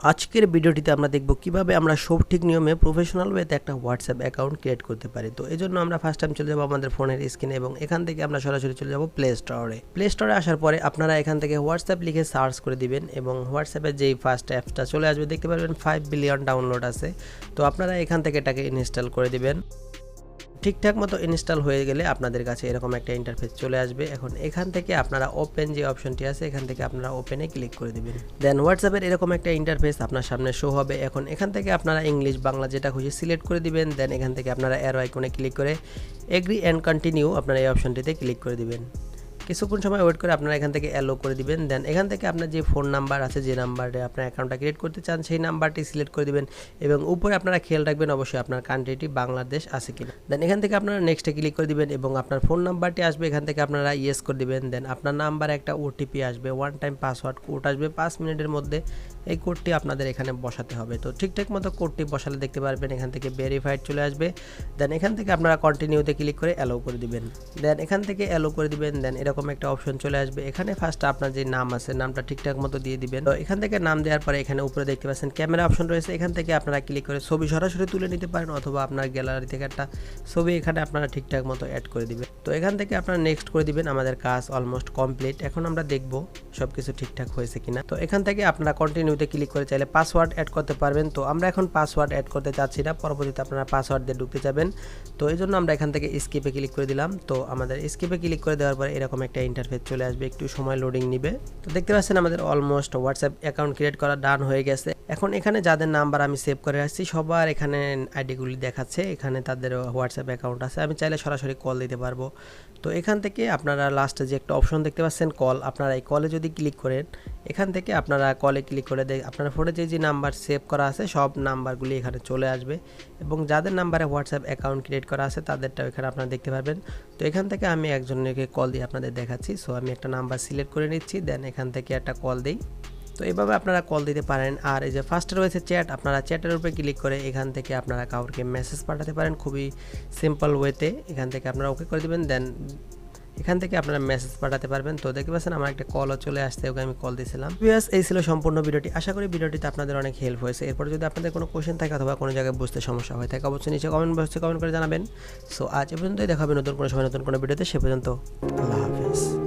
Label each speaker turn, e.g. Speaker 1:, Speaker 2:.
Speaker 1: আজকের ভিডিওটিতে আমরা দেখব কীভাবে আমরা সঠিক নিয়মে প্রফেশনাল ওয়েতে একটা হোয়াটসঅ্যাপ অ্যাকাউন্ট ক্রিয়েট করতে পারি। তো এই জন্য আমরা ফার্স্ট টাইম চলে যাব আমাদের ফোনের স্ক্রিনে এবং এখান থেকে আমরা সরাসরি চলে যাব প্লে স্টোরে প্লে স্টোরে আসার পরে আপনারা এখান থেকে হোয়াটসঅ্যাপ লিখে সার্চ করে দিবেন এবং হোয়াটসঅ্যাপের যেই ফার্স্ট অ্যাপটা চলে আসবে, দেখতে পারবেন ফাইভ বিলিয়ন ডাউনলোড আছে। তো আপনারা এখান থেকে এটাকে ইনস্টল করে দিবেন। ঠিকঠাক মতো ইনস্টল হয়ে গেলে আপনাদের কাছে এরকম একটা ইন্টারফেস চলে আসবে। এখন এখান থেকে আপনারা ওপেন যে অপশনটি আছে, এখান থেকে আপনারা ওপেনে ক্লিক করে দিবেন। দেন হোয়াটসঅ্যাপের এরকম একটা ইন্টারফেস আপনার সামনে শো হবে। এখন এখান থেকে আপনারা ইংলিশ বাংলা যেটা খুশি সিলেক্ট করে দিবেন। দেন এখান থেকে আপনারা অ্যারো আইকনে ক্লিক করে এগ্রি অ্যান্ড কন্টিনিউ আপনারা এই অপশনটিতে ক্লিক করে দিবেন। কিছুক্ষণ সময় ওয়েট করে আপনারা এখান থেকে অ্যালো করে দিবেন। দেন এখান থেকে আপনার যে ফোন নাম্বার আছে, যে নাম্বারে আপনার অ্যাকাউন্টটা ক্রিয়েট করতে চান, সেই নাম্বারটি সিলেক্ট করে দিবেন এবং উপরে আপনারা খেয়াল রাখবেন অবশ্যই আপনার কান্ট্রিটি বাংলাদেশ আছে কিনা। দেন এখান থেকে আপনারা নেক্সটে ক্লিক করে দিবেন এবং আপনার ফোন নাম্বারটি আসবে, এখান থেকে আপনারা ইয়েস করে দিবেন। দেন আপনার নাম্বারে একটা ওটিপি আসবে ওয়ান টাইম পাসওয়ার্ড কোড আসবে। পাঁচ মিনিটের মধ্যে এই কোডটি আপনাদের এখানে বসাতে হবে। তো ঠিকঠাক মতো কোডটি বসালে দেখতে পারবেন, এখান থেকে ভেরিফাইড চলে আসবে। দেন এখান থেকে আপনারা কন্টিনিউতে ক্লিক করে অ্যালো করে দিবেন। দেন এখান থেকে অ্যালো করে দিবেন। দেন এরকম একটা অপশন চলে আসবে। এখানে ফার্স্ট আপনার যে নাম আছে, নামটা ঠিকঠাক মতো দিয়ে দিবেন। তো এখান থেকে নাম দেওয়ার পরে এখানে উপরে দেখতে পাচ্ছেন ক্যামেরা অপশন রয়েছে। এখান থেকে আপনারা ক্লিক করে ছবি সরাসরি তুলে নিতে পারেন অথবা আপনার গ্যালারি থেকে একটা ছবি এখানে আপনারা ঠিকঠাক মতো অ্যাড করে দিবেন। তো এখান থেকে আপনারা নেক্সট করে দিবেন, আমাদের কাজ অলমোস্ট কমপ্লিট এখন আমরা দেখব সব কিছু ঠিকঠাক হয়েছে কিনা। তো এখান থেকে আপনারা কন্টিনিউতে ক্লিক করে চাইলে পাসওয়ার্ড অ্যাড করতে পারবেন। তো আমরা এখন পাসওয়ার্ড অ্যাড করতে চাচ্ছি না, পরবর্তীতে আপনারা পাসওয়ার্ড দিয়ে ঢুকতে যাবেন। তো এই জন্য আমরা এখান থেকে স্কিপে ক্লিক করে দিলাম। তো আমাদের স্কিপে ক্লিক করে দেওয়ার পরে এরকম একটা ইন্টারফেস চলে আসবে, একটু সময় লোডিং নিবে। তো দেখতে পাচ্ছেন আমাদের অলমোস্ট হোয়াটসঅ্যাপ অ্যাকাউন্ট ক্রিয়েট করা ডান হয়ে গেছে। এখন এখানে যাদের নাম্বার আমি সেভ করে আসছি সবার এখানে আইডিগুলি দেখাচ্ছে, এখানে তাদের হোয়াটসঅ্যাপ অ্যাকাউন্ট আছে। আমি চাইলে সরাসরি কল দিতে পারব। তো এখান থেকে আপনারা লাস্টে যে একটা অপশন দেখতে পাচ্ছেন কল আপনারা এই কলে যদি ক্লিক করেন, এখান থেকে আপনারা কলে ক্লিক করে দেখ আপনার ফোনে যে যে নাম্বার সেভ করা আছে, সব নাম্বারগুলি এখানে চলে আসবে। এবং যাদের নাম্বারে হোয়াটসঅ্যাপ অ্যাকাউন্ট ক্রিয়েট করা আছে, তাদেরটাও এখানে আপনারা দেখতে পারবেন। তো এখান থেকে আমি একজনকে কল দিয়ে আপনাদের দেখাচ্ছি। সো আমি একটা নাম্বার সিলেক্ট করে নিচ্ছি দেন এখান থেকে একটা কল দিই। তো এইভাবে আপনারা কল দিতে পারেন। আর এই যে ফার্স্টে রয়েছে চ্যাট আপনারা চ্যাটের উপরে ক্লিক করে এখান থেকে আপনারা কাউকে মেসেজ পাঠাতে পারেন খুবই সিম্পল ওয়েতে এখান থেকে আপনারা ওকে করে দেবেন দেন এখান থেকে আপনারা মেসেজ পাঠাতে পারবেন। তো দেখতে পাচ্ছেন আমার একটা কলও চলে আসতে ওকে আমি কল দিয়েছিলাম বিয়াস এই ছিল সম্পূর্ণ ভিডিওটি। আশা করি ভিডিওটিতে আপনাদের অনেক হেল্প হয়েছে। এরপর যদি আপনাদের কোনো কোশ্চেন থাকে অথবা কোনো জায়গায় বুঝতে সমস্যা হয় থাকে, অবশ্যই নিচে কমেন্ট বক্সে কমেন্ট করে জানাবেন। সো আজ এ পর্যন্তই। দেখাবে নতুন কোনো সময়, নতুন কোনো ভিডিওতে। সে পর্যন্ত আল্লাহ হাফিজ।